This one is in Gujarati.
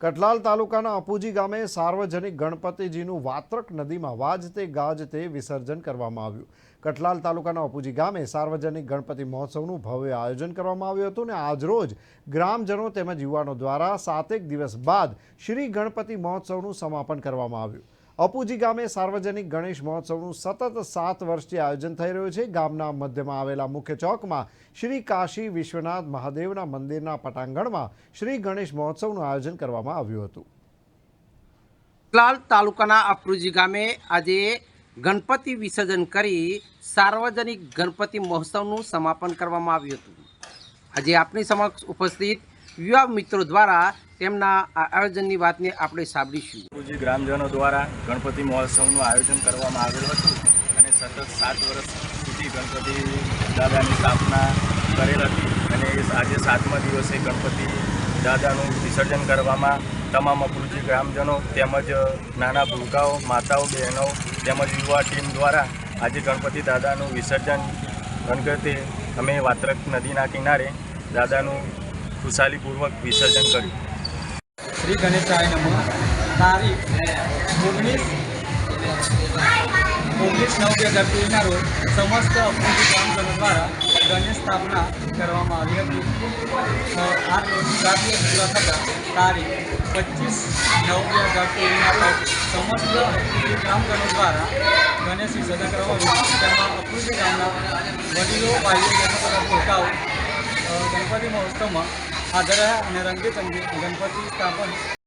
કઠલાલ તાલુકાના અપુજી ગામે સાર્વજનિક ગણપતિજીનું વાત્રક નદીમાં વાજતે ગાજતે વિસર્જન કરવામાં આવ્યું. કટલાલ તાલુકાના અપુજી ગામે સાર્વજનિક ગણપતિ મહોત્સવનું ભવ્ય આયોજન કરવામાં આવ્યું હતું અને આજરોજ ગ્રામજનો તેમજ યુવાનો દ્વારા સાતેક દિવસ બાદ શ્રી ગણપતિ મહોત્સવનું સમાપન કરવામાં આવ્યું. અપુજી ગામે સાર્વજનિક ગણેશ મહોત્સવનું સતત સાત વર્ષથી આયોજન થઈ રહ્યું છે. ગામના મધ્યમાં આવેલા મુખ્ય ચોકમાં શ્રી કાશી વિશ્વનાથ મહાદેવના મંદિરના પટાંગણમાં શ્રી ગણેશ મહોત્સવનું આયોજન કરવામાં આવ્યું હતું. લાલ તાલુકાના અપુજી ગામે આજે ગણપતિ વિસર્જન કરી સાર્વજનિક ગણપતિ મહોત્સવનું સમાપન કરવામાં આવ્યું હતું. આજે આપની સમક્ષ ઉપસ્થિત યુવા મિત્રો દ્વારા તેમના આ આયોજનની વાતને આપણે સાંભળીશું. પૂજી ગ્રામજનો દ્વારા ગણપતિ મહોત્સવનું આયોજન કરવામાં આવેલું હતું અને સતત સાત વર્ષ સુધી ગણપતિ દાદાની સ્થાપના કરેલ હતી અને આજે સાતમા દિવસે ગણપતિ દાદાનું વિસર્જન કરવામાં તમામ અપરૂજી ગ્રામજનો તેમજ નાના ભૂલકાઓ, માતાઓ, બહેનો તેમજ યુવા ટીમ દ્વારા આજે ગણપતિ દાદાનું વિસર્જન અંગતે અમે વાત્રક નદીના કિનારે દાદાનું ખુશાલીપૂર્વક વિસર્જન કર્યું. શ્રી ગણેશાય નમઃ. તારીખ ઓગણીસ ઓગણીસ નવ બે હજાર તેરના રોજ સમસ્ત અપૂર્તિ ગ્રામજનો દ્વારા ગણેશ સ્થાપના કરવામાં આવી હતી. આ રોજ કાર્ય પૂરા થતાં તારીખ પચીસ નવ બે હજાર તેરના રોજ સમસ્ત અપૂજી ગ્રામજનો દ્વારા ગણેશ વિસર્જન કરવામાં આવ્યું તેમાં અપૂજી ગામના વડીલો, ભાઈઓ, બહેનો તથા ગણપતિ મહોત્સવમાં હાજર રહ્યા અને રંગે ચંગે ગણપતિ સ્થાપન